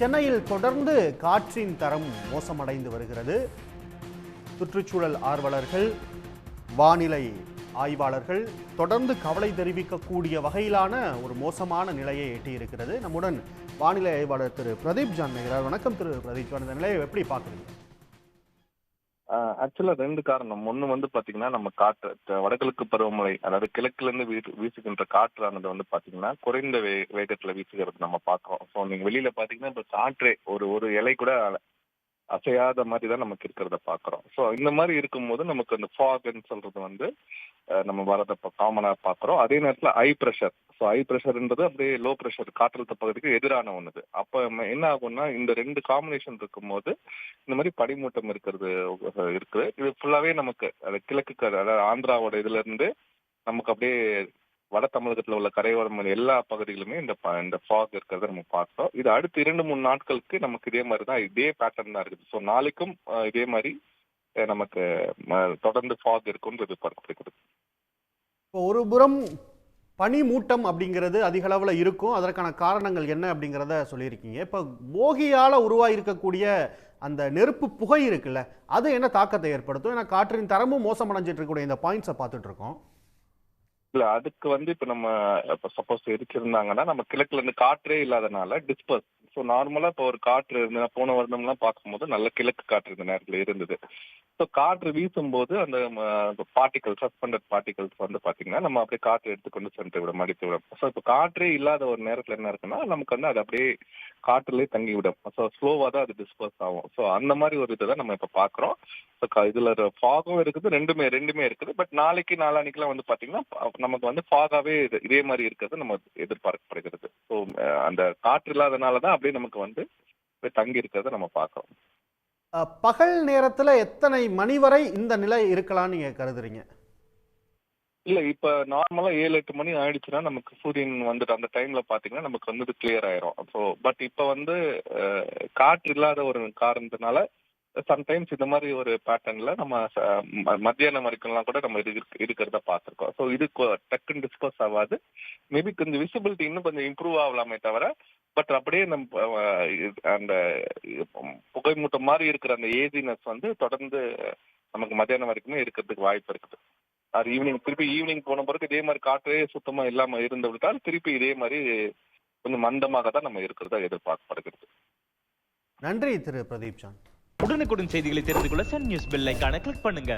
சென்னையில் தொடர்ந்து காற்றின் தரம் மோசமடைந்து வருகிறது. சுற்றுச்சூழல் ஆர்வலர்கள் வானிலை ஆய்வாளர்கள் தொடர்ந்து கவலை தெரிவிக்கக்கூடிய வகையிலான ஒரு மோசமான நிலையை எட்டியிருக்கிறது. நம்முடன் வானிலை ஆய்வாளர் திரு பிரதீப் ஜான் நிகழார் வணக்கம் திரு பிரதீப் ஜான் இந்த நிலையை எப்படி பார்க்குறீங்க? ஆக்சுவலா ரெண்டு காரணம். ஒண்ணு வந்து பாத்தீங்கன்னா நம்ம காற்று வடகிழக்கு பருவமழை அதாவது கிழக்குல இருந்து வீசு வீசுகின்ற காற்றானது வந்து பாத்தீங்கன்னா குறைந்த வே வேகத்துல வீசுகிறது நம்ம பாக்குறோம். ஸோ நீங்க வெளியில பாத்தீங்கன்னா இப்ப காற்றே ஒரு ஒரு இலை கூட அசையாத மாதிரி தான் நமக்கு இருக்கிறத பாக்குறோம். ஸோ இந்த மாதிரி இருக்கும்போது நமக்கு அந்த ஃபாக்னு சொல்றது வந்து நம்ம வரத காமனா பாக்குறோம். அதே நேரத்துல ஐ ப்ரெஷர் ஸோ ஐ ப்ரெஷர்ன்றது அப்படியே லோ ப்ரெஷர் காற்றழுத்த பகுதிக்கு எதிரான ஒண்ணுது. அப்ப என்ன ஆகும்னா இந்த ரெண்டு காம்பினேஷன் இருக்கும்போது இந்த மாதிரி படிமூட்டம் இருக்கிறது இருக்குது. இது ஃபுல்லாவே நமக்கு அது கிழக்கு அதாவது ஆந்திராவோட இதுல இருந்து நமக்கு அப்படியே வட தமிழகத்துல உள்ள கரையோரம் எல்லா பகுதிகளுமே இந்த இந்த ஃபாக் இருக்கிறத நம்ம பார்த்தோம். இது அடுத்து இரண்டு மூணு நாட்களுக்கு நமக்கு இதே மாதிரி தான் இதே பேட்டர்ன் தான் இருக்குது. ஸோ நாளைக்கும் இதே மாதிரி நமக்கு ம- தொடர்ந்து ஃபாக் இருக்கும்ன்றது பார்க்கப்படுகிறது இப்போ ஒரு புறம் பனிமூட்டம் அப்படிங்கிறது அதிக அளவில் இருக்கும். அதற்கான காரணங்கள் என்ன அப்படிங்கிறத சொல்லியிருக்கீங்க. இப்போ போகியால் உருவாயிருக்கக்கூடிய அந்த நெருப்பு புகை இருக்குல்ல அது என்ன தாக்கத்தை ஏற்படுத்தும்? ஏன்னா காற்றின் தரமும் மோசமடைஞ்சிட்டு இருக்கக்கூடிய இந்த பாயிண்ட்ஸை பார்த்துட்டு இருக்கோம். இல்ல அதுக்கு வந்து இப்ப நம்ம இப்ப சப்போஸ் எரிச்சிருந்தாங்கன்னா நம்ம கிழக்குல இருந்து காற்றே இல்லாதனால டிஸ்பர்ஸ் ஸோ நார்மலா இப்போ ஒரு காற்று இருந்தது போன வருடம்லாம் பார்க்கும்போது நல்ல கிழக்கு காற்று இந்த நேரத்துல இருந்தது. ஸோ காற்று வீசும் போது அந்த பார்ட்டிகல் சஸ்பெண்டட் பார்ட்டிகல்ஸ் வந்து பாத்தீங்கன்னா நம்ம அப்படியே காற்று எடுத்துக்கொண்டு சென்று விடும் அடித்து விடும் ஸோ இப்போ காற்றே இல்லாத ஒரு நேரத்துல என்ன இருக்குன்னா நமக்கு வந்து அது அப்படியே காற்றுலயே தங்கி விடும். ஸோ ஸ்லோவா தான் அது டிஸ்பர்ஸ் ஆகும். ஸோ அந்த மாதிரி ஒரு இதை தான் நம்ம இப்ப பாக்குறோம் ஸோ இதுல ஃபாகும் இருக்குது ரெண்டுமே ரெண்டுமே இருக்குது. பட் நாளைக்கு நாளானிக்கெல்லாம் வந்து பாத்தீங்கன்னா நமக்கு வந்து ஃபாகாவே இதே மாதிரி இருக்கிறது நம்ம எதிர்பார்க்கப்படுகிறது. ஸோ அந்த காற்று இல்லாதனால தான் அப்படியே நமக்கு வந்து தங்கி இருக்கிறத நம்ம பார்க்கிறோம். பகல் நேரத்தில் எத்தனை மணி வரை இந்த நிலை இருக்கலாம்னு நீங்கள் கருதுறீங்க? இல்ல இப்ப நார்மலா ஏழு எட்டு மணி ஆயிடுச்சுன்னா நமக்கு சூரியன் வந்துட்டு அந்த டைம்ல பாத்தீங்கன்னா நமக்கு வந்து கிளியர் ஆயிரும். ஸோ பட் இப்ப வந்து காற்று இல்லாத ஒரு காரணத்தினால சம்டைம்ஸ் இந்த மாதிரி ஒரு பேட்டர்ன்ல நம்ம ச- ம- மத்தியானம் வரைக்கும்லாம் கூட நம்ம இது இருக்கிறத பார்த்துருக்கோம் ஸோ இது டக்குன்னு டிஸ்பர்ஸ் ஆகாது. மேபி கொஞ்சம் விசிபிலிட்டி இன்னும் கொஞ்சம் இம்ப்ரூவ் ஆகலாமே தவிர பட் அப்படியே நம்ம இது- அந்த புகைமூட்டம் மாதிரி இருக்கிற அந்த ஏஜினஸ் வந்து தொடர்ந்து நமக்கு மத்தியானம் வரைக்குமே இருக்கிறதுக்கு வாய்ப்பு இருக்குது. அது ஈவினிங் திருப்பி ஈவினிங் போன பிறகு இதே மாதிரி காற்றே சுத்தமா இல்லாம இருந்து விட்டால் திருப்பி இதே மாதிரி கொஞ்சம் மந்தமாக தான் நம்ம இருக்கிறதா எதிர்பார்க்கப்படுகிறது. நன்றி திரு பிரதீப் ஜான் உடனுக்குடன் செய்திகளை தெரிந்து கொள்ள சன் நியூஸ் பெல் ஐகானை கிளிக் பண்ணுங்க.